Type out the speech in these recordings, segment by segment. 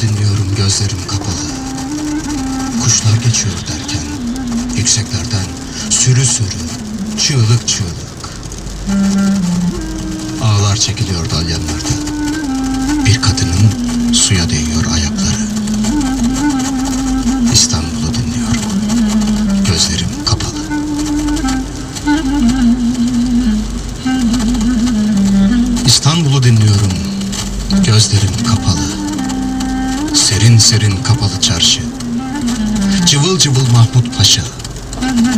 Dinliyorum gözlerim kapalı. Kuşlar geçiyor derken yükseklerden sürü sürü, çığlık çığlık. Ağlar çekiliyor dalyanlarda. Bir kadının suya değiyor ayakları. İstanbul'u dinliyorum. Gözlerim kapalı. İstanbul'u dinliyorum. Gözlerim kapalı. Serin serin kapalı çarşı. Cıvıl cıvıl Mahmut Paşa.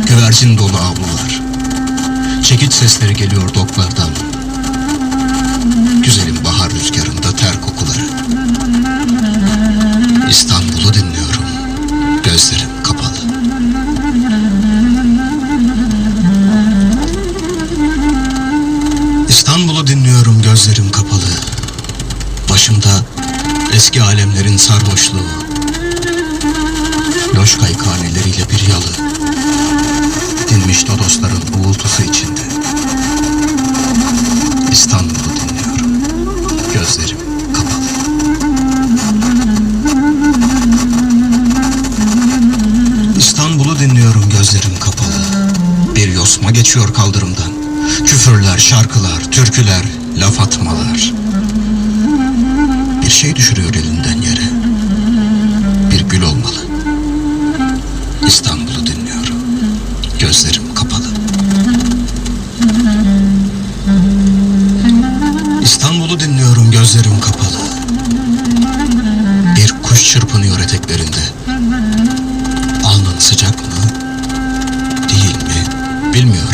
Güvercin dolu avlular. Çekiç sesleri geliyor doklardan. Güzelim eski alemlerin sarhoşluğu. Loş kayıkhaneleriyle bir yalı. Dinmiş dodosların uğultusu içinde. İstanbul'u dinliyorum. Gözlerim kapalı. İstanbul'u dinliyorum gözlerim kapalı. Bir yosma geçiyor kaldırımdan. Küfürler, şarkılar, türküler, laf atmalar. Şey düşürüyor elinden yere. Bir gül olmalı. İstanbul'u dinliyorum. Gözlerim kapalı. İstanbul'u dinliyorum gözlerim kapalı. Bir kuş çırpınıyor eteklerinde. Alnın sıcak mı? Değil mi? Bilmiyorum.